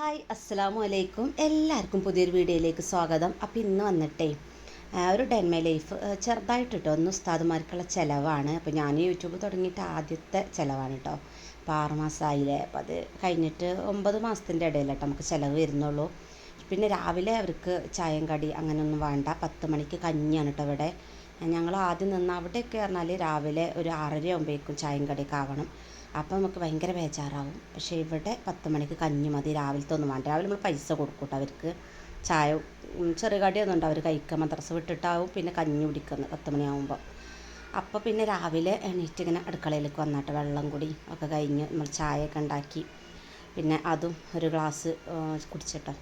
Hi അസ്സലാമു അലൈക്കും എല്ലാവർക്കും പുതിയൊരു വീഡിയോയിലേക്ക് സ്വാഗതം. അപ്പോൾ ഇന്ന് വന്നിട്ടേ ഒരു ഡെൻമ ലൈഫ് ചെറുതായിട്ട് കേട്ടോ ഒന്ന് ഉസ്താദുമാർക്കുള്ള ചിലവാണ്. അപ്പോൾ ഞാൻ യൂട്യൂബ് തുടങ്ങിയിട്ട് ആദ്യത്തെ ചിലവാണ് കേട്ടോ അപ്പോൾ ആറ് മാസമായില്ലേ അപ്പോൾ അത് കഴിഞ്ഞിട്ട് ഒമ്പത് മാസത്തിന്റെ ഇടയിലട്ടോ നമുക്ക് ചിലവ് വരുന്നുള്ളൂ. പിന്നെ രാവിലെ അവർക്ക് ചായം കടി അങ്ങനെയൊന്നും വേണ്ട. പത്ത് മണിക്ക് കഞ്ഞിയാണ് കേട്ടോ ഇവിടെ. ഞങ്ങൾ ആദ്യം നിന്ന് അവിടെയൊക്കെ പറഞ്ഞാൽ രാവിലെ ഒരു ആറര ആകുമ്പോഴേക്കും ചായം കടിയൊക്കെ ആവണം. അപ്പോൾ നമുക്ക് ഭയങ്കര ബേജാറാവും. പക്ഷേ ഇവിടെ പത്ത് മണിക്ക് കഞ്ഞി മതി. രാവിലത്തെ ഒന്നും വേണ്ട. രാവിലെ നമ്മൾ പൈസ കൊടുക്കും കേട്ടോ അവർക്ക്. ചായ ഉം, ചെറിയ കടിയൊന്നും ഉണ്ട് അവർ കഴിക്കുക മദ്രസ വിട്ടിട്ടാവും പിന്നെ കഞ്ഞി കുടിക്കുന്നത് പത്ത് മണിയാവുമ്പോൾ അപ്പോൾ പിന്നെ രാവിലെ എണീറ്റ് ഇങ്ങനെ അടുക്കളയിലേക്ക് വന്നിട്ട്. വെള്ളം കൂടി ഒക്കെ കഴിഞ്ഞ് നമ്മൾ ചായയൊക്കെ ഉണ്ടാക്കി. പിന്നെ അതും ഒരു ഗ്ലാസ് കുടിച്ചിട്ടോ.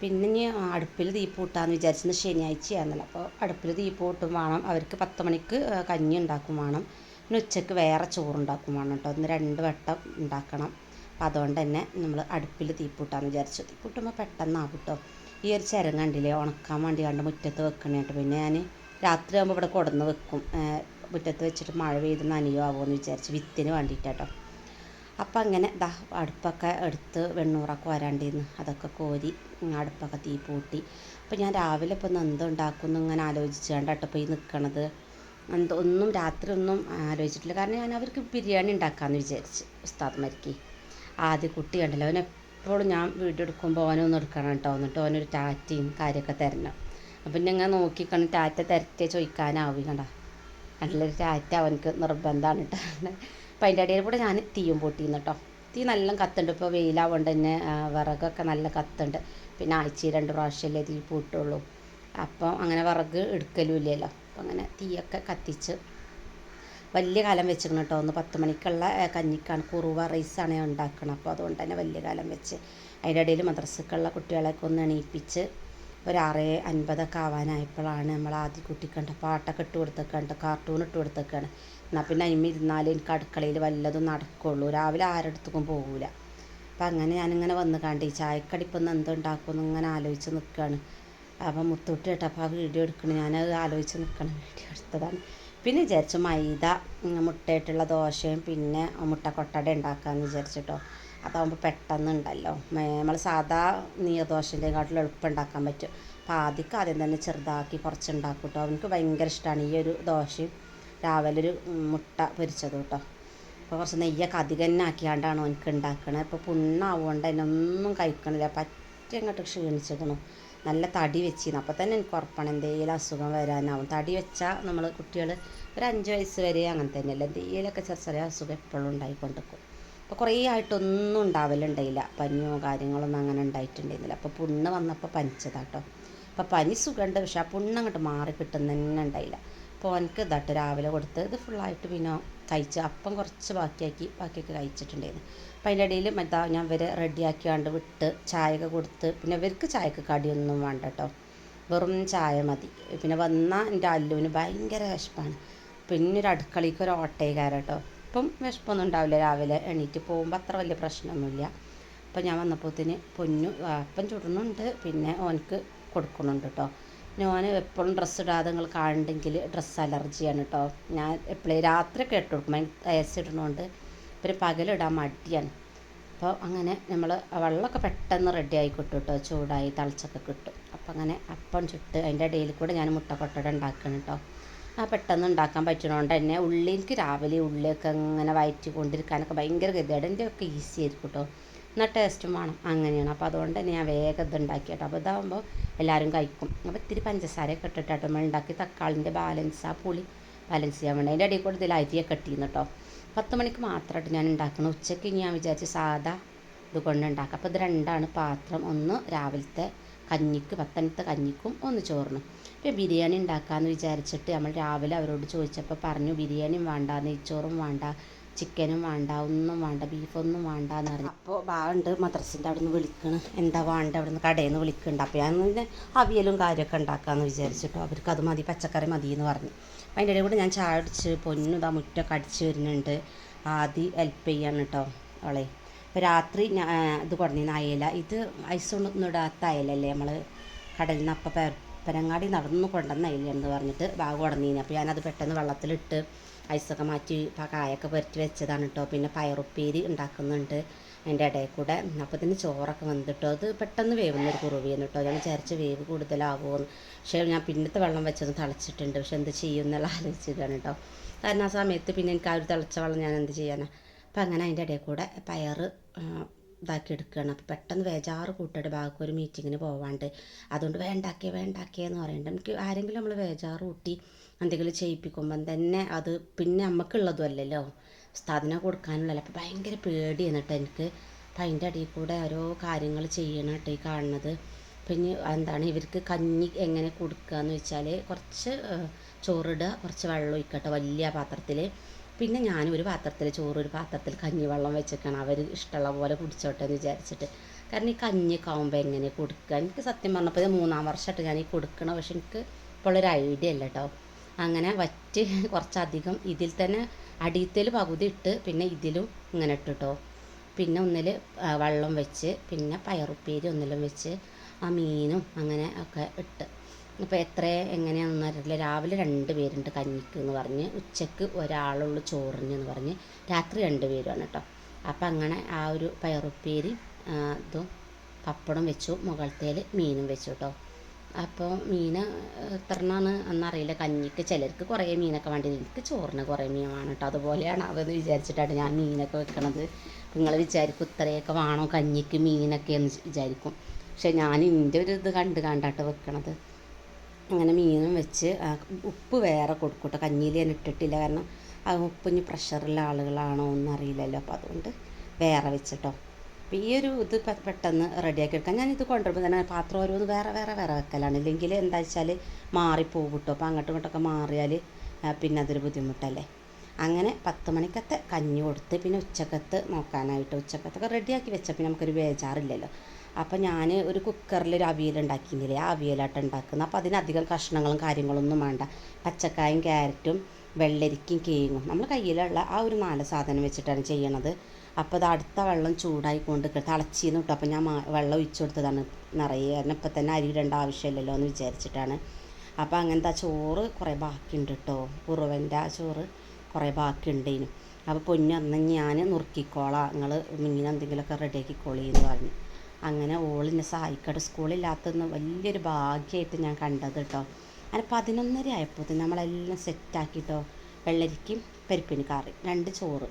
പിന്നെ ഇനി അടുപ്പിൽ തീപ്പൂട്ടാന്ന് വിചാരിച്ചത് ശനിയാഴ്ചയാണല്ലോ അപ്പോൾ അടുപ്പിൽ തീപ്പൂട്ടും പൂട്ടും വേണം. അവർക്ക് പത്ത് മണിക്ക് കഞ്ഞി ഉണ്ടാക്കും വേണം. പിന്നെ ഉച്ചയ്ക്ക് വേറെ ചോറുണ്ടാക്കും വേണം കേട്ടോ. ഒന്ന് രണ്ട് വട്ടം ഉണ്ടാക്കണം. അപ്പം അതുകൊണ്ട് തന്നെ നമ്മൾ അടുപ്പിൽ തീപ്പൂട്ടാന്ന് വിചാരിച്ചു. തീപ്പൂട്ടുമ്പോൾ പെട്ടെന്നാകും കേട്ടോ. ഈ ഒരു ചിരം കണ്ടില്ലേ? ഉണക്കാൻ വേണ്ടി കണ്ട് മുറ്റത്ത് വെക്കണേട്ട് പിന്നെ ഞാൻ രാത്രി ആകുമ്പോൾ ഇവിടെ കൊടുന്ന് വെക്കും. മുറ്റത്ത് വെച്ചിട്ട് മഴ പെയ്ത് നനയോ ആവുമെന്ന് വിചാരിച്ച് വിത്തിന് വേണ്ടിയിട്ടാട്ടോ അപ്പം അങ്ങനെ ദാ അടുപ്പൊക്കെ എടുത്ത് വെണ്ണൂറൊക്കെ വരാണ്ടിരുന്നു. അതൊക്കെ കോരി അടുപ്പൊക്കെ തീ പൂട്ടി. അപ്പം ഞാൻ രാവിലെ ഇപ്പം എന്ത് ഉണ്ടാക്കുമെന്ന് ഇങ്ങനെ ആലോചിച്ചാണ്ട് കേട്ടോ പോയി നിൽക്കണത് ഒന്നും രാത്രി ഒന്നും ആലോചിച്ചിട്ടില്ല. കാരണം ഞാൻ അവർക്ക് ബിരിയാണി ഉണ്ടാക്കാമെന്ന് വിചാരിച്ച്. ഉസ്താദ്മാർക്ക് ആദ്യ കുട്ടി കണ്ടല്ലോ. അവൻ എപ്പോഴും ഞാൻ വീഡിയോ എടുക്കുമ്പോൾ ഓനൊന്നും എടുക്കണം കേട്ടോ. എന്നിട്ട് ഓനൊരു ടാറ്റയും കാര്യമൊക്കെ തരണം. അപ്പം ഞങ്ങൾ നോക്കിക്കണം ടാറ്റ തരട്ടെ ചോദിക്കാനാവും കണ്ട നല്ലൊരു ടാറ്റ അവനക്ക് നിർബന്ധമാണ് കേട്ടോ അപ്പം അതിന്റെ ഇടയിൽ കൂടെ ഞാൻ തീയും പൊട്ടിയിരുന്നു കേട്ടോ തീ നല്ല കത്തുണ്ട്. ഇപ്പോൾ വെയിലാവുകൊണ്ട് തന്നെ വിറകൊക്കെ നല്ല കത്തുണ്ട്. പിന്നെ ആഴ്ചയിൽ രണ്ട് പ്രാവശ്യമല്ലേ തീ പൂട്ടുള്ളൂ. അപ്പം അങ്ങനെ വിറക് എടുക്കലും ഇല്ലല്ലോ അങ്ങനെ തീയൊക്കെ കത്തിച്ച് വലിയ കാലം വെച്ചിരിക്കണം കേട്ടോ. ഒന്ന് പത്ത് മണിക്കുള്ള കഞ്ഞിക്കാണ്. കുറുവ റൈസാണ് ഞാൻ ഉണ്ടാക്കണം അപ്പോൾ അതുകൊണ്ട് തന്നെ വലിയ കാലം വെച്ച് അതിന്റെ ഇടയിൽ മദ്രസക്കുള്ള കുട്ടികളെയൊക്കെ ഒന്ന് എണീപ്പിച്ച് ഒരാറ് അൻപതൊക്കെ ആവാനായപ്പോഴാണ് നമ്മൾ ആദ്യം കുട്ടിക്കണ്ട പാട്ടൊക്കെ ഇട്ട് കൊടുത്തേക്കണ്ട്. കാർട്ടൂൺ ഇട്ട് കൊടുത്തേക്കാണ്. എന്നാൽ പിന്നെ അതിന് ഇരുന്നാൽ എനിക്ക് അടുക്കളയിൽ വല്ലതും നടക്കുള്ളൂ. രാവിലെ ആരടുത്തേക്കും പോകില്ല അപ്പം അങ്ങനെ ഞാനിങ്ങനെ വന്ന് കണ്ട് ഈ ചായക്കടിപ്പം എന്തുണ്ടാക്കുമെന്ന് ഇങ്ങനെ ആലോചിച്ച് നിൽക്കുകയാണ്. അപ്പം മുത്തൂട്ട് ആ വീഡിയോ എടുക്കണം. ഞാനത് ആലോചിച്ച് നിൽക്കണം വീഡിയോ എടുത്തതാണ്. പിന്നെ വിചാരിച്ചു മൈദ മുട്ടയിട്ടുള്ള ദോശയും പിന്നെ മുട്ട കൊട്ടട ഉണ്ടാക്കാമെന്ന് വിചാരിച്ചിട്ടോ. അതാകുമ്പോൾ പെട്ടെന്ന് ഉണ്ടല്ലോ നമ്മൾ സാധാ നീർദോശന്റെക്കാട്ടിലും എളുപ്പം ഉണ്ടാക്കാൻ പറ്റും. അപ്പോൾ ആദ്യമൊക്കെ ആദ്യം തന്നെ ചെറുതാക്കി കുറച്ച് ഉണ്ടാക്കും കേട്ടോ അവനക്ക് ഭയങ്കര ഇഷ്ടമാണ് ഈ ഒരു ദോശയും രാവിലെ ഒരു മുട്ട പൊരിച്ചത് കേട്ടോ. അപ്പോൾ കുറച്ച് നെയ്യൊക്കെ അധികം തന്നെ ആക്കിയാണ്ടാണ് അവനക്ക് ഉണ്ടാക്കണത് ഇപ്പോൾ പുണ്ണാവുകൊണ്ട് അതിനൊന്നും കഴിക്കണില്ല. പറ്റി അങ്ങോട്ട് നല്ല തടി വെച്ചിരുന്നു. അപ്പോൾ തന്നെ എനിക്ക് ഉറപ്പാണ് എന്തെങ്കിലും അസുഖം വരാനാവും. തടി വെച്ചാൽ നമ്മൾ കുട്ടികൾ ഒരു അഞ്ച് വയസ്സ് വരെ അങ്ങനെ തന്നെയല്ല. എന്തെങ്കിലുമൊക്കെ ചെറിയ ചെറിയ അസുഖം എപ്പോഴും ഉണ്ടായിക്കൊണ്ടിരിക്കും. അപ്പോൾ കുറേ ആയിട്ടൊന്നും ഉണ്ടാവലുണ്ടായില്ല. പനിയോ കാര്യങ്ങളൊന്നും അങ്ങനെ ഉണ്ടായിട്ടുണ്ടായിരുന്നില്ല. അപ്പോൾ പുണ്ണ് വന്നപ്പോൾ പനിച്ചതാട്ടോ. അപ്പോൾ പനി സുഖമുണ്ട്. പക്ഷെ ആ പുണ്ണ് അങ്ങോട്ട് മാറി കിട്ടുന്ന തന്നെ ഉണ്ടായില്ല. അപ്പോൾ എനിക്ക് ഇതാട്ടോ രാവിലെ കൊടുത്ത് ഇത് ഫുള്ളായിട്ട് പിന്നെ കഴിച്ച് അപ്പം കുറച്ച് ബാക്കിയാക്കി ബാക്കിയൊക്കെ കഴിച്ചിട്ടുണ്ടായിരുന്നു. അപ്പം അതിന്റെ ഇടയിൽ മറ്റാ ഞാൻ ഇവരെ റെഡിയാക്കിയാണ്ട് വിട്ട് ചായയൊക്കെ കൊടുത്ത് പിന്നെ ഇവർക്ക് ചായക്ക് കടിയൊന്നും വേണ്ട കേട്ടോ വെറും ചായ മതി. പിന്നെ വന്നാൽ എന്റെ അല്ലുവിന് ഭയങ്കര വിശപ്പാണ്. പിന്നെ ഒരു അടുക്കളയ്ക്ക് ഒരു ഓട്ടയക്കാരം കേട്ടോ ഇപ്പം വിശപ്പൊന്നും ഉണ്ടാവില്ല. രാവിലെ എണീറ്റ് പോകുമ്പോൾ അത്ര വലിയ പ്രശ്നമൊന്നുമില്ല. അപ്പം ഞാൻ വന്നപ്പോത്തിന് പൊന്നു അപ്പം ചുടുന്നുണ്ട്. പിന്നെ ഓനക്ക് കൊടുക്കുന്നുണ്ട് കേട്ടോ പിന്നെ ഓന് എപ്പോഴും ഡ്രസ്സ് ഇടാതെ നിങ്ങൾ കാണുന്നുണ്ടെങ്കിൽ ഡ്രസ്സ് അലർജിയാണ് കേട്ടോ ഞാൻ എപ്പോഴും രാത്രിയൊക്കെ ഇട്ട് കൊടുക്കും. വയസ്സ് ഇടുന്നതുകൊണ്ട് പിന്നെ പകലിടാൻ മടിയാണ്. അപ്പോൾ അങ്ങനെ നമ്മൾ വെള്ളമൊക്കെ പെട്ടെന്ന് റെഡി ആയി കിട്ടും കേട്ടോ ചൂടായി തിളച്ചൊക്കെ കിട്ടും. അപ്പം അങ്ങനെ അപ്പം ചുട്ട് അതിന്റെ ഇടയിൽ കൂടെ ഞാൻ മുട്ടക്കൊട്ടട ഉണ്ടാക്കണം കേട്ടോ ആ പെട്ടെന്ന് ഉണ്ടാക്കാൻ പറ്റണോണ്ട് തന്നെ ഉള്ളിലേക്ക് രാവിലെ ഉള്ളിയൊക്കെ ഇങ്ങനെ വയറ്റി കൊണ്ടിരിക്കാനൊക്കെ ഭയങ്കര ഗതിയാണ് എന്റെ ഒക്കെ ഈസി ആയിരിക്കും കേട്ടോ എന്നാൽ ടേസ്റ്റും വേണം. അങ്ങനെയാണ്. അപ്പോൾ അതുകൊണ്ട് തന്നെ ഞാൻ വേഗം ഇത് ഉണ്ടാക്കി കേട്ടോ അപ്പോൾ ഇതാകുമ്പോൾ എല്ലാവരും കഴിക്കും. അപ്പോൾ ഇത്തിരി പഞ്ചസാരയൊക്കെ ഇട്ടിട്ടാട്ടോ നമ്മൾ ഉണ്ടാക്കി തക്കാളിന്റെ ബാലൻസ് ആ പുളി ബാലൻസ് ചെയ്യാൻ വേണ്ടി. അതിന്റെ ഇടയിൽ കൂടെ ഇതിൽ അരിയൊക്കെ ഇട്ടിരുന്നു കേട്ടോ പത്ത് മണിക്ക് മാത്രമായിട്ട് ഞാൻ ഉണ്ടാക്കണം ഉച്ചയ്ക്ക് ഞാൻ വിചാരിച്ച് സാധാ ഇത് കൊണ്ട് ഉണ്ടാക്കാം. അപ്പോൾ ഇത് രണ്ടാണ് പാത്രം. ഒന്ന് രാവിലത്തെ കഞ്ഞിക്ക് പത്തനത്തെ കഞ്ഞിക്കും ഒന്ന് ചോറിനും. ഇപ്പോൾ ബിരിയാണി ഉണ്ടാക്കാമെന്ന് വിചാരിച്ചിട്ട് നമ്മൾ രാവിലെ അവരോട് ചോദിച്ചപ്പോൾ പറഞ്ഞു ബിരിയാണിയും വേണ്ട നെയ്ച്ചോറും വേണ്ട ചിക്കനും വേണ്ട ഒന്നും വേണ്ട ബീഫൊന്നും വേണ്ട എന്ന് പറഞ്ഞു. അപ്പോൾ ഭാഗമുണ്ട് മദ്രസിന്റെ അവിടെ നിന്ന് വിളിക്കണം. എന്താ വേണ്ട അവിടെ നിന്ന് കടയിൽ നിന്ന് വിളിക്കുന്നുണ്ട് അപ്പോൾ ഞാൻ പിന്നെ അവിയലും കാര്യമൊക്കെ ഉണ്ടാക്കാമെന്ന് വിചാരിച്ചിട്ടോ. അവർക്ക് അത് മതി പച്ചക്കറി മതി എന്ന് പറഞ്ഞു. അതിന്റെ ഇടയിൽ കൂടെ ഞാൻ ചാടിച്ച് പൊന്നു ഇതാ മുറ്റൊക്കെ അടിച്ച് വരുന്നുണ്ട്. ആദ്യം ഹെൽപ്പ് ചെയ്യാണ് കേട്ടോ അവളെ. ഇപ്പോൾ രാത്രി ഞാൻ ഇത് കൊടുന്നിരുന്ന അയല. ഇത് ഐസൊന്നും ഇടാത്ത അയലല്ലേ നമ്മൾ കടലിൽ നിന്ന് അപ്പം പരങ്ങാടി നടന്നു കൊണ്ടുവന്ന അയലെന്ന് പറഞ്ഞിട്ട് ബാഗ് ഉടനീന് അപ്പോൾ ഞാനത് പെട്ടെന്ന് വെള്ളത്തിലിട്ട് ഐസൊക്കെ മാറ്റി കായൊക്കെ പുരട്ടി വെച്ചതാണ് കേട്ടോ. പിന്നെ പയറുപ്പേരി ഉണ്ടാക്കുന്നുണ്ട്. അതിന്റെ ഇടയിൽ കൂടെ. അപ്പോൾ തന്നെ ചോറൊക്കെ വന്നിട്ടോ? അത് പെട്ടെന്ന് വേവുന്നൊരു കുറുവിയെന്ന് കേട്ടോ. ഞാൻ വിചാരിച്ച വേവ് കൂടുതലാകുമെന്ന് പക്ഷേ ഞാൻ പിന്നത്തെ വെള്ളം വെച്ചൊന്ന് തിളച്ചിട്ടുണ്ട്. പക്ഷെ എന്ത് ചെയ്യും എന്നുള്ള ആലോചിച്ചിട്ടാണ് കേട്ടോ. കാരണം ആ സമയത്ത് പിന്നെ എനിക്ക് ആ ഒരു തിളച്ച വെള്ളം ഞാൻ എന്ത് ചെയ്യാനാണ് അപ്പം അങ്ങനെ അതിന്റെ ഇടയിൽ കൂടെ പയർ ഇതാക്കി എടുക്കുകയാണ്. അപ്പോൾ പെട്ടെന്ന് വേജാറ് കൂട്ടയുടെ ഭാഗത്ത് ഒരു മീറ്റിങ്ങിന് പോവാണ്ട്. അതുകൊണ്ട് വേണ്ടാക്കിയേ വേണ്ടാക്കിയേ എന്ന് പറയുന്നുണ്ട്. നമുക്ക് ആരെങ്കിലും നമ്മൾ വേജാറ് കൂട്ടി എന്തെങ്കിലും ചെയ്യിപ്പിക്കുമ്പം തന്നെ അത് പിന്നെ നമുക്കുള്ളതും അല്ലല്ലോ. ഉസ്താദിനെ കൊടുക്കാനുള്ള അപ്പോൾ ഭയങ്കര പേടിയാണ് കേട്ടോ എനിക്ക്. അപ്പം അതിന്റെ അടിയിൽ കൂടെ ഓരോ കാര്യങ്ങൾ ചെയ്യണം കേട്ടോ ഈ കാണുന്നത്. പിന്നെ എന്താണ് ഇവർക്ക് കഞ്ഞി എങ്ങനെ കൊടുക്കുക എന്ന് വെച്ചാൽ കുറച്ച് ചോറിടുക കുറച്ച് വെള്ളം ഒഴിക്കട്ടെ വലിയ പാത്രത്തിൽ പിന്നെ ഞാൻ ഒരു പാത്രത്തിൽ ചോറ് ഒരു പാത്രത്തിൽ കഞ്ഞി വെള്ളം വെച്ചേക്കണം. അവർ ഇഷ്ടമുള്ള പോലെ കുടിച്ചോട്ടെ എന്ന് വിചാരിച്ചിട്ട്. കാരണം ഈ കഞ്ഞിയൊക്കെ ആകുമ്പോൾ എങ്ങനെ കൊടുക്കുക? എനിക്ക് സത്യം പറഞ്ഞപ്പോൾ ഇത് മൂന്നാം വർഷമായിട്ട് ഞാൻ ഈ കൊടുക്കണം പക്ഷെ എനിക്ക് ഇപ്പോൾ ഒരു ഐഡിയ ഇല്ല കേട്ടോ അങ്ങനെ വറ്റ് കുറച്ചധികം ഇതിൽ തന്നെ അടിയത്തിൽ പകുതി ഇട്ട് പിന്നെ ഇതിലും ഇങ്ങനെ ഇട്ടിട്ടോ പിന്നെ ഒന്നിൽ വെള്ളം വെച്ച് പിന്നെ പയറുപ്പേരി ഒന്നിലും വെച്ച് ആ മീനും അങ്ങനെ ഒക്കെ ഇട്ട്. അപ്പോൾ എത്ര എങ്ങനെയാണെന്ന് അറിയില്ല. രാവിലെ രണ്ട് പേരുണ്ട് കഞ്ഞിക്ക് എന്ന് പറഞ്ഞ്. ഉച്ചയ്ക്ക് ഒരാളുള്ളൂ ചോറിന് എന്ന് പറഞ്ഞ്. രാത്രി രണ്ട് പേരുമാണ് കേട്ടോ അപ്പം അങ്ങനെ ആ ഒരു പയറുപ്പേരി ഇതും പപ്പടം വെച്ചു മുകളത്തേൽ മീനും വെച്ചു കേട്ടോ അപ്പോൾ മീൻ എത്രണ്ണാണ് എന്നറിയില്ല. കഞ്ഞിക്ക് ചിലർക്ക് കുറേ മീനൊക്കെ വേണ്ടി. എനിക്ക് ചോറിന് കുറേ മീൻ വേണം കേട്ടോ അതുപോലെയാണ് അതെന്ന് വിചാരിച്ചിട്ടാണ് ഞാൻ മീനൊക്കെ വെക്കണത്. നിങ്ങൾ വിചാരിക്കും ഇത്രയൊക്കെ വേണോ? കഞ്ഞിക്ക് മീനൊക്കെ എന്ന് വിചാരിക്കും. പക്ഷെ ഞാൻ എന്റെ ഒരു ഇത് കണ്ട് കണ്ടാട്ട് വെക്കണത്. അങ്ങനെ മീനും വെച്ച് ഉപ്പ് വേറെ കൊടുക്കട്ടോ. കേട്ടോ കഞ്ഞിയിൽ ഞാൻ ഇട്ടിട്ടില്ല. കാരണം ആ ഉപ്പ് പ്രഷറുള്ള ആളുകളാണോ എന്നറിയില്ലല്ലോ. അപ്പോൾ അതുകൊണ്ട് വേറെ വെച്ചിട്ടോ. അപ്പോൾ ഈ ഒരു ഇത് പെട്ടെന്ന് റെഡിയാക്കി എടുക്കാം ഞാനിത് കൊണ്ടുവരുമ്പോൾ തന്നെ പാത്രം ഓരോന്ന് വേറെ വേറെ വേറെ വെക്കലാണ്. ഇല്ലെങ്കിൽ എന്താ വെച്ചാൽ മാറിപ്പോകും കിട്ടും അപ്പോൾ അങ്ങോട്ടും ഇങ്ങോട്ടൊക്കെ മാറിയാൽ പിന്നെ അതൊരു ബുദ്ധിമുട്ടല്ലേ? അങ്ങനെ പത്ത് മണിക്കത്തെ കഞ്ഞി കൊടുത്ത് പിന്നെ ഉച്ചക്കത്ത് നോക്കാനായിട്ട് ഉച്ചക്കത്തൊക്കെ റെഡിയാക്കി വെച്ചാൽ പിന്നെ നമുക്കൊരു ബേജാറില്ലല്ലോ. അപ്പോൾ ഞാൻ ഒരു കുക്കറിൽ ഒരു അവിയൽ ഉണ്ടാക്കിയിരുന്നില്ലേ ആ അവിയലായിട്ട് ഉണ്ടാക്കുന്നത്. അപ്പോൾ അതിനധികം കഷ്ണങ്ങളും കാര്യങ്ങളൊന്നും വേണ്ട. പച്ചക്കായും ക്യാരറ്റും വെള്ളരിക്കും കേങ്ങും നമ്മൾ കയ്യിലുള്ള ആ ഒരു നാല് സാധനം വെച്ചിട്ടാണ് ചെയ്യണത്. അപ്പോൾ അത് അടുത്ത വെള്ളം ചൂടായി കൊണ്ട് തിളച്ചിന്ന് കിട്ടും. അപ്പോൾ ഞാൻ വെള്ളം ഒഴിച്ചു കൊടുത്തതാണ് നിറയെ. കാരണം ഇപ്പം തന്നെ അരി ഇടേണ്ട ആവശ്യമില്ലല്ലോ എന്ന് വിചാരിച്ചിട്ടാണ്. അപ്പോൾ അങ്ങനത്തെ ആ ചോറ് കുറേ ബാക്കിയുണ്ട് കേട്ടോ കുറുവന്റെ ആ ചോറ് കുറേ ബാക്കിയുണ്ടേനു. അപ്പോൾ പൊന്നു അന്ന് ഞാൻ നുറുക്കിക്കോളാം. നിങ്ങൾ മീൻ എന്തെങ്കിലുമൊക്കെ റെഡിയാക്കിക്കോളി എന്ന് പറഞ്ഞു. അങ്ങനെ ഓളിനെ സഹായിക്കട്ടെ സ്കൂളില്ലാത്തതെന്ന് വലിയൊരു ഭാഗ്യമായിട്ട് ഞാൻ കണ്ടത് കേട്ടോ അങ്ങനെ പതിനൊന്നര ആയപ്പോൾ നമ്മളെല്ലാം സെറ്റാക്കിട്ടോ വെള്ളരിക്കും പരിപ്പിന് കറി രണ്ട് ചോറ്.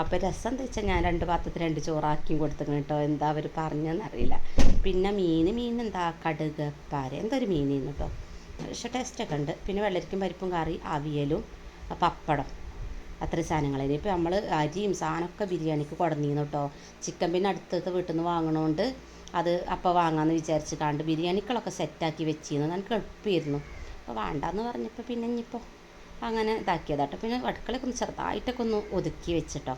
അപ്പോൾ രസം എന്താ വെച്ചാൽ ഞാൻ രണ്ട് പാത്രത്തിൽ രണ്ട് ചോറാക്കിയും കൊടുത്തിക്കണം കേട്ടോ. എന്താ അവർ പറഞ്ഞതെന്നറിയില്ല പിന്നെ മീൻ മീൻ എന്താ? കടുക് പാര എന്തോ ഒരു മീനിന്ന് കേട്ടോ പക്ഷേ ടേസ്റ്റൊക്കെ ഉണ്ട്. പിന്നെ വെള്ളരിക്കും പരിപ്പും കറി അവിയലും പപ്പടം. അത്ര സാധനങ്ങൾ ഇപ്പോൾ നമ്മൾ അരിയും സാധനമൊക്കെ ബിരിയാണിക്ക് കൊടുന്നിരുന്നു കേട്ടോ ചിക്കൻ പിന്നെ അടുത്തത്തെ വീട്ടിൽ നിന്ന് വാങ്ങണോണ്ട് അത് അപ്പോൾ വാങ്ങാമെന്ന് വിചാരിച്ച് കണ്ട് ബിരിയാണികളൊക്കെ സെറ്റാക്കി വെച്ചിരുന്നു. നമുക്ക് എളുപ്പമായിരുന്നു അപ്പോൾ വേണ്ടാന്ന് പറഞ്ഞപ്പോൾ പിന്നെ ഇനിയിപ്പോൾ അങ്ങനെ ഇതാക്കിയതാട്ടോ പിന്നെ അടുക്കളയൊക്കെ ഒന്ന് ചെറുതായിട്ടൊക്കെ ഒന്ന് ഒതുക്കി വെച്ചിട്ടോ.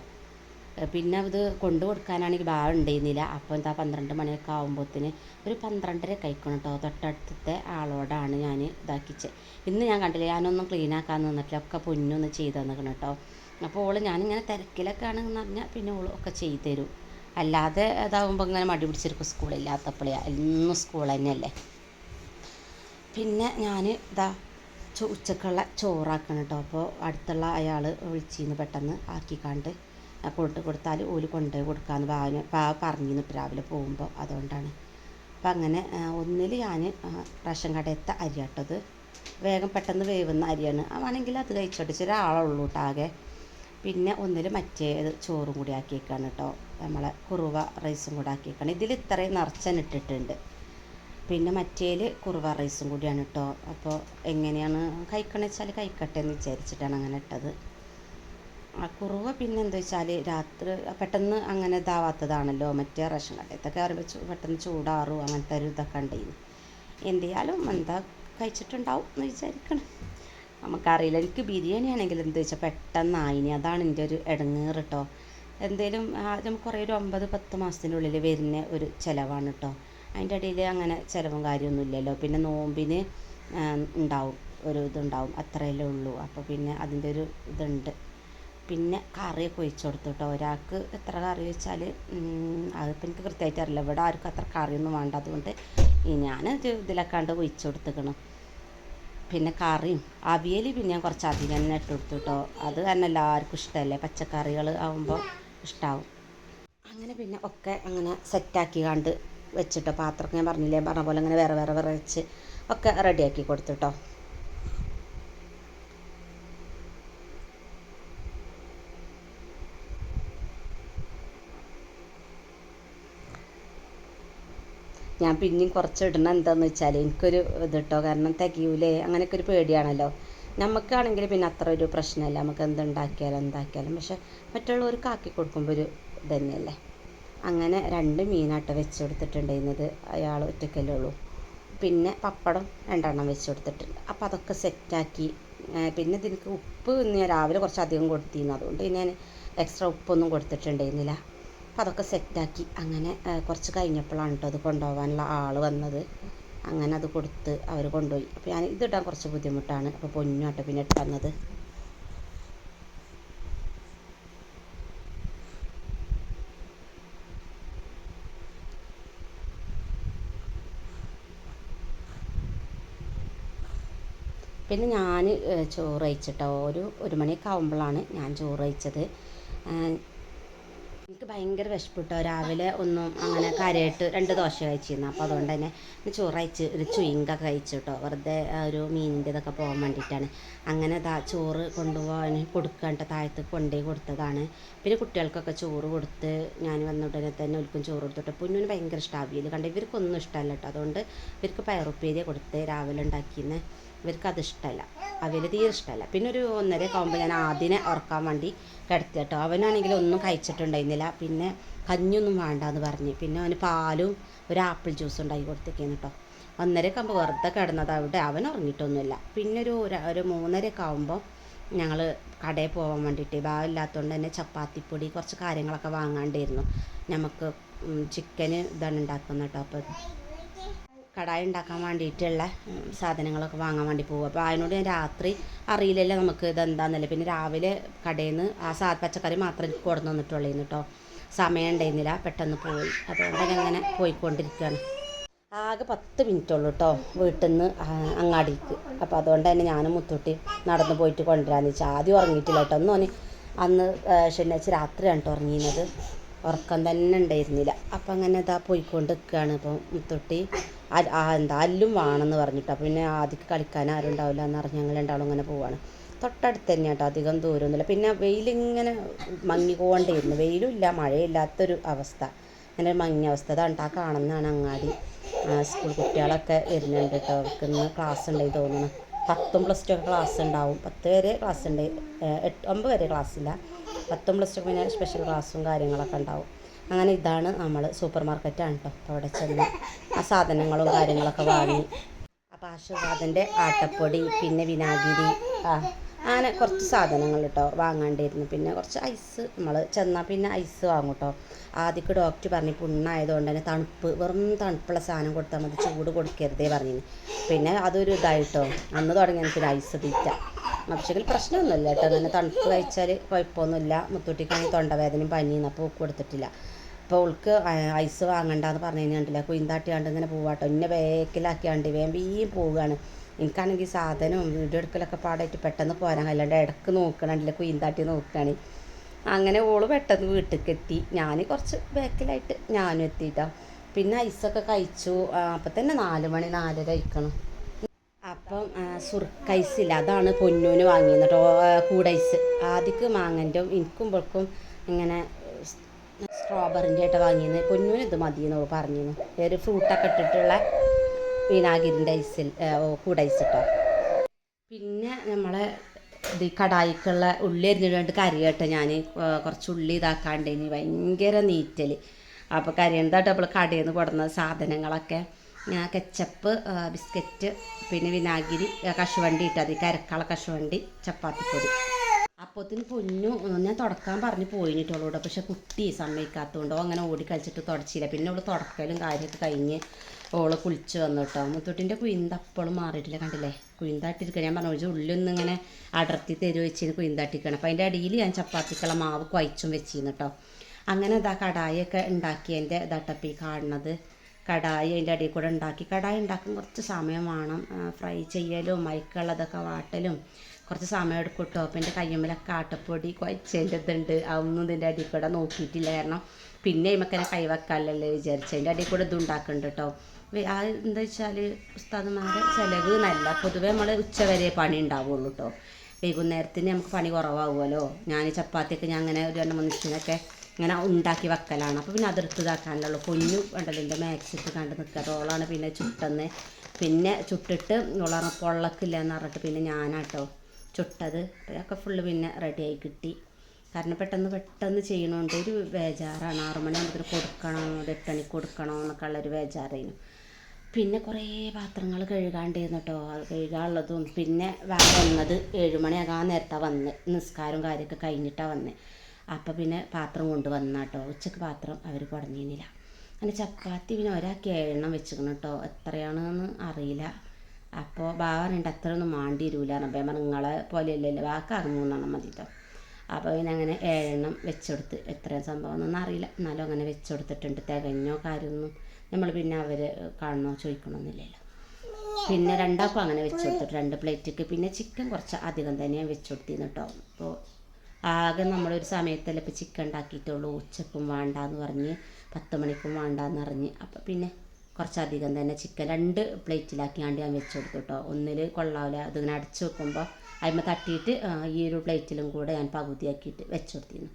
പിന്നെ ഇത് കൊണ്ടു കൊടുക്കാനാണെങ്കിൽ ഭാവം ഉണ്ടായിരുന്നില്ല. അപ്പോൾ എന്താ പന്ത്രണ്ട് മണിയൊക്കെ ആകുമ്പോഴത്തേന് ഒരു പന്ത്രണ്ടര കഴിക്കണം കേട്ടോ തൊട്ടടുത്തത്തെ ആളോടാണ് ഞാൻ ഇതാക്കിച്ചത് ഇന്ന് ഞാൻ കണ്ടില്ല ഞാനൊന്നും ക്ലീൻ ആക്കാൻ നിന്നിട്ടില്ല ഒക്കെ പൊന്നൊന്ന് ചെയ്ത് തന്നിക്കണം കേട്ടോ അപ്പോൾ ഓൾ ഞാനിങ്ങനെ തിരക്കിലൊക്കെ ആണെന്ന് പറഞ്ഞാൽ പിന്നെ ഓൾ ഒക്കെ ചെയ്തു തരും. അല്ലാതെ ഇതാകുമ്പോൾ ഇങ്ങനെ മടി പിടിച്ചിരിക്കും. സ്കൂളില്ലാത്തപ്പോഴേ എന്നും സ്കൂൾ തന്നെയല്ലേ. പിന്നെ ഞാൻ ഇതാ ഉച്ചക്കുള്ള ചോറാക്കണം കേട്ടോ. അപ്പോൾ അടുത്തുള്ള അയാൾ വിളിച്ചിരുന്നു പെട്ടെന്ന് ആക്കിക്കാണ്ട് കൊടുത്ത് കൊടുത്താൽ ഓൽ കൊണ്ടുപോയി കൊടുക്കാമെന്ന് ഭാവന പാ പറഞ്ഞിരുന്നു രാവിലെ പോകുമ്പോൾ അതുകൊണ്ടാണ്. അപ്പം അങ്ങനെ ഒന്നിൽ ഞാൻ റേഷൻ കടയത്തെ അരി കേട്ടത് വേഗം പെട്ടെന്ന് വേവുന്ന അരിയാണ്. ആണെങ്കിൽ അത് കഴിച്ചോട്ടെ. ഒരാളുള്ളൂ കേട്ടോ ആകെ. പിന്നെ ഒന്നിൽ മറ്റേത് ചോറും കൂടി ആക്കിയേക്കാണ് കേട്ടോ. നമ്മളെ കുറുവ റൈസും കൂടി ആക്കിയേക്കാണ്. ഇതിൽ ഇത്രയും നിറച്ചൻ ഇട്ടിട്ടുണ്ട്. പിന്നെ മറ്റേൽ കുറുവ റൈസും കൂടിയാണ് കേട്ടോ അപ്പോൾ എങ്ങനെയാണ് കഴിക്കണമെന്ന് വെച്ചാൽ കഴിക്കട്ടെ എന്ന് വിചാരിച്ചിട്ടാണ് അങ്ങനെ ഇട്ടത്. ആ കുറുവ പിന്നെ എന്താ വെച്ചാൽ രാത്രി പെട്ടെന്ന് അങ്ങനെ ഇതാവാത്തതാണല്ലോ. മറ്റേ റേഷൻ കടയത്തൊക്കെ പറയുമ്പോൾ പെട്ടെന്ന് ചൂടാറും അങ്ങനത്തെ ഒരു ഇതൊക്കെ ഉണ്ടായിരുന്നു എന്തിയാലും എന്താ കഴിച്ചിട്ടുണ്ടാവും എന്ന് വിചാരിക്കണം. നമുക്കറിയില്ല. എനിക്ക് ബിരിയാണി ആണെങ്കിൽ എന്താ വെച്ചാൽ പെട്ടെന്നായിനി അതാണ് എന്റെ ഒരു ഇടങ്ങേറ് കേട്ടോ എന്തേലും നമുക്ക് കുറേ ഒരു ഒമ്പത് പത്ത് മാസത്തിനുള്ളിൽ വരുന്ന ഒരു ചിലവാണ് കേട്ടോ അതിന്റെ ഇടയിൽ അങ്ങനെ ചിലവും കാര്യമൊന്നും ഇല്ലല്ലോ. പിന്നെ നോമ്പിന് ഉണ്ടാവും. ഒരു ഇതുണ്ടാവും. അത്രയല്ലേ ഉള്ളൂ. അപ്പോൾ പിന്നെ അതിന്റെ ഒരു ഇതുണ്ട്. പിന്നെ കറിയൊക്കെ ഒഴിച്ചു കൊടുത്തു കേട്ടോ ഒരാൾക്ക് എത്ര കറി വെച്ചാൽ അതിപ്പോൾ എനിക്ക് കൃത്യമായിട്ട് അറിയില്ല. ഇവിടെ ആർക്കും അത്ര കറിയൊന്നും വേണ്ട. അതുകൊണ്ട് ഞാൻ ഇത് ഇതിലൊക്കാണ്ട് ഒഴിച്ചു കൊടുത്തേക്കണം പിന്നെ കറിയും. അവിയൽ പിന്നെ ഞാൻ കുറച്ച് അധികം തന്നെ ഇട്ട് കൊടുത്തു കേട്ടോ അത് തന്നെ എല്ലാവർക്കും ഇഷ്ടമല്ലേ പച്ചക്കറികൾ ആകുമ്പോൾ ഇഷ്ടമാവും അങ്ങനെ പിന്നെ ഒക്കെ അങ്ങനെ സെറ്റാക്കി കണ്ട് വെച്ചിട്ടോ പാത്രം ഞാൻ പറഞ്ഞില്ലേ പറഞ്ഞ പോലെ അങ്ങനെ വേറെ വേറെ വേറെ വെച്ച് ഒക്കെ റെഡിയാക്കി കൊടുത്തിട്ടോ ഞാൻ പിന്നെയും കുറച്ച് ഇടണം എന്താന്ന് വെച്ചാൽ എനിക്കൊരു ഇത് കേട്ടോ കാരണം തികയൂലേ അങ്ങനെയൊക്കെ ഒരു പേടിയാണല്ലോ. നമുക്കാണെങ്കിൽ പിന്നെ അത്ര ഒരു പ്രശ്നമല്ല നമുക്ക് എന്തുണ്ടാക്കിയാലും എന്താക്കിയാലും. പക്ഷെ മറ്റുള്ളവർക്ക് ആക്കി കൊടുക്കുമ്പോൾ ഒരു ഇത് തന്നെയല്ലേ അങ്ങനെ രണ്ട് മീനാട്ട വെച്ച് കൊടുത്തിട്ടുണ്ടായിരുന്നത് അയാൾ ഒറ്റക്കല്ലേ ഉള്ളൂ. പിന്നെ പപ്പടം രണ്ടെണ്ണം വെച്ച് കൊടുത്തിട്ടുണ്ട് അപ്പോൾ അതൊക്കെ സെറ്റാക്കി പിന്നെ ഇതിനക്ക് ഉപ്പ് ഞാൻ രാവിലെ കുറച്ച് അധികം കൊടുത്തിരുന്നു. അതുകൊണ്ട് ഞാൻ എക്സ്ട്രാ ഉപ്പൊന്നും കൊടുത്തിട്ടുണ്ടായിരുന്നില്ല. അപ്പോൾ അതൊക്കെ സെറ്റാക്കി അങ്ങനെ കുറച്ച് കഴിഞ്ഞപ്പോഴാണ് കേട്ടോ അത് കൊണ്ടുപോകാനുള്ള ആൾ വന്നത്. അങ്ങനെ അത് കൊടുത്ത് അവർ കൊണ്ടുപോയി. അപ്പോൾ ഞാൻ ഇതിടാൻ കുറച്ച് ബുദ്ധിമുട്ടാണ്. അപ്പോൾ പൊന്നു കേട്ടോ പിന്നെ ഇട്ട് തന്നത്. പിന്നെ ഞാൻ ചോറ് കഴിച്ചിട്ടോ. ഒരു ഒരു മണിയൊക്കെ ആകുമ്പോഴാണ് ഞാൻ ചോറ് കഴിച്ചത്. എനിക്ക് ഭയങ്കര വിശപ്പിട്ടോ. രാവിലെ ഒന്നും അങ്ങനെ കാര്യമായിട്ട് രണ്ട് ദോശ കഴിച്ചിരുന്നു. അപ്പോൾ അതുകൊണ്ട് തന്നെ ചോറ് കഴിച്ച് ഒരു ചുയിങ്കൊക്കെ കഴിച്ചു കേട്ടോ വെറുതെ ഒരു മീനിന്റെ ഇതൊക്കെ പോകാൻ വേണ്ടിയിട്ടാണ്. അങ്ങനെ ദാ ചോറ് കൊണ്ടുപോകാൻ കൊടുക്കാണ്ട് താഴത്ത് കൊണ്ടുപോയി കൊടുത്തതാണ്. പിന്നെ കുട്ടികൾക്കൊക്കെ ചോറ് കൊടുത്ത് ഞാൻ വന്ന ഉടനെ തന്നെ ഒരിക്കും ചോറ് കൊടുത്തിട്ട്. പൊന്നിന് ഭയങ്കര ഇഷ്ടം. അവിയൽ കണ്ട്? ഇവർക്കൊന്നും ഇഷ്ടമല്ല കേട്ടോ. അതുകൊണ്ട് ഇവർക്ക് പയറുപ്പേരിയെ കൊടുത്ത് രാവിലെ ഉണ്ടാക്കിയെന്ന് ഇവർക്ക് അത് ഇഷ്ടമല്ല അവിയൽ തീരെ ഇഷ്ടമല്ല പിന്നെ ഒരു ഒന്നര ആകുമ്പോൾ ഞാൻ ആദ്യനെ ഉറക്കാൻ വേണ്ടി കിടത്തി കേട്ടോ അവനാണെങ്കിൽ ഒന്നും കഴിച്ചിട്ടുണ്ടായിരുന്നില്ല. പിന്നെ കഞ്ഞൊന്നും വേണ്ടാന്ന് പറഞ്ഞ്. പിന്നെ അവന് പാലും ഒരു ആപ്പിൾ ജ്യൂസ് ഉണ്ടാക്കി കൊടുത്തേക്കാണ് കേട്ടോ ഒന്നരയൊക്കെ ആകുമ്പോൾ വെറുതെ കിടന്നത് അവിടെ അവൻ ഉറങ്ങിയിട്ടൊന്നുമില്ല. പിന്നെ ഒരു ഒരു- മൂന്നര മൂന്നരയൊക്കെ ആകുമ്പോൾ ഞങ്ങൾ കടയിൽ പോകാൻ വേണ്ടിയിട്ട് ഭാവമില്ലാത്തതുകൊണ്ട് തന്നെ ചപ്പാത്തിപ്പൊടി കുറച്ച് കാര്യങ്ങളൊക്കെ വാങ്ങാണ്ടായിരുന്നു. നമുക്ക് ചിക്കന് ഇതാണ് ഉണ്ടാക്കുന്നത് കേട്ടോ അപ്പോൾ കടായി ഉണ്ടാക്കാൻ വേണ്ടിയിട്ടുള്ള സാധനങ്ങളൊക്കെ വാങ്ങാൻ വേണ്ടി പോകും അപ്പോൾ അതിനോട് ഞാൻ രാത്രി അറിയില്ലല്ലോ നമുക്ക് ഇതെന്താന്നല്ലേ. പിന്നെ രാവിലെ കടയിൽ നിന്ന് ആ സാ പച്ചക്കറി മാത്രം എനിക്ക് കൊടുന്ന് വന്നിട്ടുള്ളൂ കേട്ടോ സമയം ഉണ്ടായിരുന്നില്ല പെട്ടെന്ന് പോയി. അതുകൊണ്ട് അങ്ങനെ പോയിക്കൊണ്ടിരിക്കുകയാണ് ആകെ പത്ത് മിനിറ്റ് ഉള്ളൂ കേട്ടോ വീട്ടിൽ നിന്ന് അങ്ങാടിക്ക്. അപ്പോൾ അതുകൊണ്ട് തന്നെ ഞാനും മുത്തൂട്ടി നടന്നു പോയിട്ട് കൊണ്ടുവരാമെന്ന് വെച്ചാൽ ആദ്യം ഉറങ്ങിയിട്ടില്ല കേട്ടോ ഒന്നും അന്ന് ശനിയാഴ്ച രാത്രിയാണ് കേട്ടോ ഉറങ്ങിയത് ഉറക്കം തന്നെ ഉണ്ടായിരുന്നില്ല. അപ്പം അങ്ങനെ ഇതാ പോയിക്കൊണ്ട് നിൽക്കുകയാണ് അപ്പം മുത്തൊട്ടി എന്താ അല്ലും വേണമെന്ന് പറഞ്ഞിട്ട്. അപ്പം പിന്നെ ആദ്യം കളിക്കാൻ ആരും ഉണ്ടാവില്ല എന്ന് പറഞ്ഞ് ഞങ്ങൾ രണ്ടാളും ഇങ്ങനെ പോവാണ്. തൊട്ടടുത്ത് തന്നെ കേട്ടോ അധികം ദൂരമൊന്നുമില്ല. പിന്നെ വെയിലിങ്ങനെ മങ്ങിക്കൊണ്ടേയിരുന്നു. വെയിലും ഇല്ല മഴയില്ലാത്തൊരു അവസ്ഥ. ഇങ്ങനെ ഒരു മങ്ങിയ അവസ്ഥ. അതാണ് ആ കാണുന്നതാണ് അങ്ങാടി. സ്കൂൾ കുട്ടികളൊക്കെ വരുന്നുണ്ട് കേട്ടോ അവർക്ക് ഇന്ന് ക്ലാസ് ഉണ്ടായി തോന്നുന്നു. പത്തും പ്ലസ് ടു ഒക്കെ ക്ലാസ് ഉണ്ടാവും. പത്ത് വരെ ക്ലാസ് ഉണ്ട്. എട്ട് ഒമ്പത് വരെ ക്ലാസ് ഇല്ല. പത്തും പ്ലസ് ടു പിന്നെ സ്പെഷ്യൽ ക്ലാസ്സും കാര്യങ്ങളൊക്കെ ഉണ്ടാവും. അങ്ങനെ ഇതാണ് നമ്മൾ സൂപ്പർ മാർക്കറ്റാണ് കേട്ടോ അവിടെ ചെന്ന് ആ സാധനങ്ങളും കാര്യങ്ങളൊക്കെ വാങ്ങി. അപ്പോൾ ആശീർവാദിന്റെ ആട്ടപ്പൊടി പിന്നെ വിനാഗിരി ആ അങ്ങനെ കുറച്ച് സാധനങ്ങൾ കേട്ടോ വാങ്ങാണ്ടിരുന്നു. പിന്നെ കുറച്ച് ഐസ് നമ്മൾ ചെന്നാൽ പിന്നെ ഐസ് വാങ്ങും കേട്ടോ ആദ്യമൊക്കെ ഡോക്ടർ പറഞ്ഞു പുണ്ണായതുകൊണ്ട് തന്നെ തണുപ്പ് വെറും തണുപ്പുള്ള സാധനം കൊടുത്താൽ മതി ചൂട് കൊടുക്കരുതേ പറഞ്ഞിന്. പിന്നെ അതൊരു ഇതായിട്ടോ അന്ന് തുടങ്ങി എനിക്കൊരു ഐസ് തീറ്റ. പക്ഷേ പ്രശ്നമൊന്നുമില്ല കേട്ടോ അങ്ങനെ തണുപ്പ് കഴിച്ചാൽ കുഴപ്പമൊന്നുമില്ല. മുത്തൂട്ടിക്കാണെങ്കിൽ തൊണ്ടവേദനയും പനിയും അപ്പോൾ കൊടുത്തിട്ടില്ല. അപ്പോൾ ഉൾക്ക് ഐസ് വാങ്ങണ്ടെന്ന് പറഞ്ഞു കഴിഞ്ഞിട്ടില്ല കുയിന്താട്ടിയാണ്ട് ഇങ്ങനെ പോവാട്ടോ. ഇന്നെ വേക്കിലാക്കിയാണ്ട് വേമ്പീം പോവുകയാണ്. എനിക്കാണെങ്കിൽ സാധനവും വീഡിയോ എടുക്കലൊക്കെ പാടായിട്ട് പെട്ടെന്ന് പോരാൻ കഴിയില്ല. ഇടയ്ക്ക് നോക്കണില്ല കുയിന്താട്ടി നോക്കുകയാണ്. അങ്ങനെ ഓൾ പെട്ടെന്ന് വീട്ടിലേക്ക് എത്തി ഞാൻ കുറച്ച് ബാക്കിലായിട്ട് ഞാനും എത്തിയിട്ടാ. പിന്നെ ഐസൊക്കെ കഴിച്ചു. അപ്പം തന്നെ നാല് മണി നാലര കഴിക്കണം. അപ്പം ആ, സുർക്കൈസില്ല അതാണ് പൊന്നൂന് വാങ്ങിയത് കേട്ടോ. കൂടൈസ്. ആദ്യക്ക് മാങ്ങന്റെ എനിക്കും ഇങ്ങനെ സ്ട്രോബറിന്റെ ആയിട്ട് വാങ്ങിയത് പൊന്നൂന് ഇത് മതിയെന്ന് പറഞ്ഞിരുന്നു. ഒരു ഫ്രൂട്ടൊക്കെ ഇട്ടിട്ടുള്ള വിനാഗിരിന്റെ ഐസിൽ കൂടൈസ് കേട്ടോ പിന്നെ നമ്മളെ ഇത് കടായിക്കുള്ള ഉള്ളി അരിഞ്ഞിട്ട് കറി കേട്ടോ ഞാൻ കുറച്ച് ഉള്ളി ഇതാക്കാണ്ട് ഇനി ഭയങ്കര നീറ്റൽ അപ്പോൾ കറി എന്താട്ടോ നമ്മൾ കടയിൽ നിന്ന് കൊടുന്ന സാധനങ്ങളൊക്കെ. കെച്ചപ്പ് ബിസ്ക്കറ്റ് പിന്നെ വിനാഗിരി കശുവണ്ടി ഇട്ടത്. കരക്കള കശുവണ്ടി ചപ്പാത്തിപ്പൊടി. അപ്പോത്തിന് പൊന്നു ഞാൻ തുടക്കാൻ പറഞ്ഞ് പോയിട്ടോളൂടെ പക്ഷെ കുട്ടി സമ്മതിക്കാത്തതുകൊണ്ടോ അങ്ങനെ ഓടി കളിച്ചിട്ട് തുടച്ചില്ല. പിന്നെ അവൾ തുടക്കലും കാര്യമൊക്കെ കഴിഞ്ഞ് ഓൾ കുളിച്ച് വന്നു കേട്ടോ മുത്തൂട്ടിന്റെ കുയിന്ത അപ്പോഴും മാറിയിട്ടില്ല കണ്ടില്ലേ? കുയിന്താട്ടിരിക്കുക ഞാൻ പറഞ്ഞു ഒരു ഉള്ളിൽ ഇങ്ങനെ അടർത്തി തരുവ്? വെച്ചിന് കുയിന്താട്ടിക്കണം അപ്പോൾ അതിന്റെ അടിയിൽ ഞാൻ ചപ്പാത്തിക്കുള്ള മാവ് കുഴച്ചും വെച്ചിരുന്നു അങ്ങനെ ഇതാ ഉണ്ടാക്കി ഉണ്ടാക്കിയതിന്റെ ഇതാട്ടപ്പി കാണുന്നത്. കടായി അതിന്റെ അടിയിൽ കൂടെ ഉണ്ടാക്കി. കടായി ഉണ്ടാക്കാൻ കുറച്ച് സമയം വേണം. ഫ്രൈ ചെയ്യലും മയക്കുള്ളതൊക്കെ വാട്ടലും കുറച്ച് സമയം എടുക്കും കേട്ടോ അപ്പം എന്റെ കയ്യമ്മലൊക്കെ ആട്ടപ്പൊടി കുഴച്ചതിന്റെ ഇതുണ്ട് അതൊന്നും ഇതിന്റെ അടിയിൽ കൂടെ നോക്കിയിട്ടില്ല കാരണം പിന്നെ ഇമക്കനെ കൈവെക്കാനല്ലേ വിചാരിച്ചു. അതിന്റെ അടിയിൽ കൂടെ ഇത് ഉണ്ടാക്കുന്നുണ്ട് കേട്ടോ ആ എന്താ വെച്ചാൽ ഉസ്താദുമാരുടെ ചിലവ് നല്ല. പൊതുവേ നമ്മൾ ഉച്ചവരെ പണി ഉണ്ടാവുള്ളൂ കേട്ടോ വൈകുന്നേരത്തിന് നമുക്ക് പണി കുറവാകുമല്ലോ ഞാൻ ചപ്പാത്തിയൊക്കെ ഞാൻ അങ്ങനെ ഒരു രണ്ട് ദിവസത്തിനൊക്കെ ഇങ്ങനെ ഉണ്ടാക്കി വെക്കലാണ്. അപ്പോൾ പിന്നെ അതിർത്ത് ഇതാക്കാനുള്ളൂ കുഞ്ഞു ഉണ്ടല്ലോ എന്റെ മാക്സിട്ട് കണ്ട് നിൽക്കുക. ഓളാണ് പിന്നെ ചുട്ടെന്ന്. പിന്നെ ചുട്ടിട്ട് ഓളാണ് പൊള്ളക്കില്ല എന്ന് പറഞ്ഞിട്ട് പിന്നെ ഞാനാട്ടോ. ചുട്ടത് അതൊക്കെ ഫുള്ള് പിന്നെ റെഡിയായി കിട്ടി. കാരണം പെട്ടെന്ന് പെട്ടെന്ന് ചെയ്യണോണ്ട് ഒരു ബേജാറാണ്. ആറു മണി കൊടുക്കണോ എട്ട് മണിക്ക് കൊടുക്കണോ എന്നൊക്കെ ഉള്ളൊരു ബേജാറായിരുന്നു. പിന്നെ കുറേ പാത്രങ്ങൾ കഴുകാണ്ടിരുന്നു കേട്ടോ കഴുകാനുള്ളതും പിന്നെ വന്നത് ഏഴുമണിയാകാൻ നേരത്താണ് വന്ന്. നിസ്കാരവും കാര്യമൊക്കെ കഴിഞ്ഞിട്ടാണ് വന്നത് അപ്പോൾ പിന്നെ പാത്രം കൊണ്ട് വന്ന കേട്ടോ ഉച്ചയ്ക്ക് പാത്രം അവർ കുടഞ്ഞിരുന്നില്ല അങ്ങനെ ചപ്പാത്തി പിന്നെ ഒരാൾക്ക് ഏഴെണ്ണം വെച്ചിരിക്കണം കേട്ടോ എത്രയാണെന്ന് അറിയില്ല. അപ്പോൾ ബാവാറുണ്ട് അത്ര ഒന്നും മാണ്ടി വരൂല അപ്പം ഞാൻ നിങ്ങളെ പോലെയല്ലല്ലോ ബാക്കാറ് മൂന്നെണ്ണം മതി കേട്ടോ അപ്പോൾ പിന്നെ അങ്ങനെ ഏഴെണ്ണം വെച്ചെടുത്ത്. എത്ര സംഭവം എന്നൊന്നും അറിയില്ല. എന്നാലും അങ്ങനെ വെച്ചെടുത്തിട്ടുണ്ട്. തികഞ്ഞോ കാര്യമൊന്നും നമ്മൾ പിന്നെ അവർ കാണണോ ചോദിക്കണമെന്നില്ലല്ലോ പിന്നെ രണ്ടാക്കും അങ്ങനെ വെച്ച് കൊടുത്തിട്ട് രണ്ട് പ്ലേറ്റിക്ക്. പിന്നെ ചിക്കൻ കുറച്ച് അധികം തന്നെയാണ് വെച്ച് കൊടുത്തിരുന്നു കേട്ടോ. അപ്പോൾ ആകെ നമ്മളൊരു സമയത്തല്ലേ ഇപ്പോൾ ചിക്കൻ ഉണ്ടാക്കിയിട്ടുള്ളൂ. ഉച്ചക്കും വേണ്ടാന്ന് പറഞ്ഞ് പത്ത് മണിക്കും വേണ്ടാന്ന് പറഞ്ഞ്. അപ്പോൾ പിന്നെ കുറച്ചധികം തന്നെ ചിക്കൻ രണ്ട് പ്ലേറ്റിലാക്കിയാണ്ട് ഞാൻ വെച്ച് കൊടുത്തു കേട്ടോ ഒന്നിൽ കൊള്ളാവില്ല അതിങ്ങനെ അടച്ച് വെക്കുമ്പോൾ അതിന്മേൽ തട്ടിയിട്ട് ഈ ഒരു പ്ലേറ്റിലും കൂടെ ഞാൻ പകുതിയാക്കിയിട്ട് വെച്ച് കൊടുത്തിരുന്നു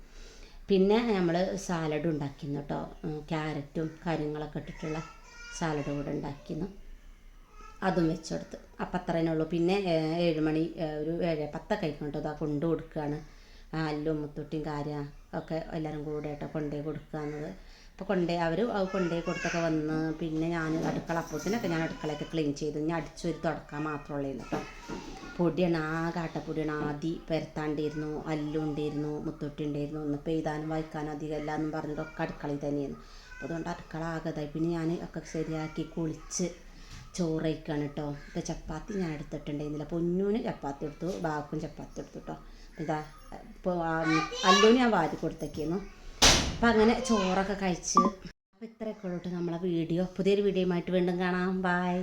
പിന്നെ നമ്മൾ സാലഡ് ഉണ്ടാക്കിയിരുന്നു കേട്ടോ ക്യാരറ്റും കാര്യങ്ങളൊക്കെ ഇട്ടിട്ടുള്ള സാലഡ് കൂടെ ഉണ്ടാക്കിയിരുന്നു അതും വെച്ചെടുത്ത്. അപ്പം അത്രേനേ ഉള്ളൂ. പിന്നെ ഏഴ് മണി ഒരു ഏഴ് പത്തൊക്കെ ആയിരിക്കും കേട്ടോ അതാ കൊണ്ടു കൊടുക്കുകയാണ് അല്ലും മുത്തൂട്ടിയും കാര്യ ഒക്കെ എല്ലാവരും കൂടെ കേട്ടോ കൊണ്ടുപോയി കൊടുക്കുക എന്നത് അപ്പോൾ കൊണ്ടേ അവർ അത് കൊണ്ടേ കൊടുത്തൊക്കെ വന്ന് പിന്നെ ഞാൻ അടുക്കള അപ്പത്തിനൊക്കെ ഞാൻ അടുക്കളയൊക്കെ ക്ലീൻ ചെയ്ത് ഞാൻ അടിച്ചൊരു തുടക്കാൻ മാത്രമുള്ളൂ കേട്ടോ പൊടിയാണ് ആ കാട്ടപ്പൊടിയാണ് ആദ്യം പരത്താണ്ടിരുന്നു അല്ലുണ്ടായിരുന്നു മുത്തൊട്ടി ഉണ്ടായിരുന്നു. ഒന്ന് പെയ്താനും വായിക്കാനും അധികം ഇല്ല എന്നും പറഞ്ഞിട്ട് ഒക്കെ അടുക്കളയിൽ തന്നെയായിരുന്നു. അപ്പോൾ അതുകൊണ്ട് അടുക്കള ആകതായി. പിന്നെ ഞാൻ ഒക്കെ ശരിയാക്കി കുളിച്ച് ചോറ് കഴിക്കുകയാണ് കേട്ടോ ഇപ്പോൾ ചപ്പാത്തി ഞാൻ എടുത്തിട്ടുണ്ടായിരുന്നില്ല. പൊന്നൂന് ചപ്പാത്തി എടുത്തു ബാക്കും ചപ്പാത്തി എടുത്തു കേട്ടോ ഇതാ ഇപ്പോൾ അല്ലൂന് ഞാൻ വാരി കൊടുത്തേക്കുന്നു. അപ്പം അങ്ങനെ ചോറൊക്കെ കഴിച്ച്. അപ്പോൾ ഇത്രയൊക്കെ ഉള്ളൂ നമ്മളെ വീഡിയോ. പുതിയൊരു വീഡിയോയുമായിട്ട് വീണ്ടും കാണാം. ബായ്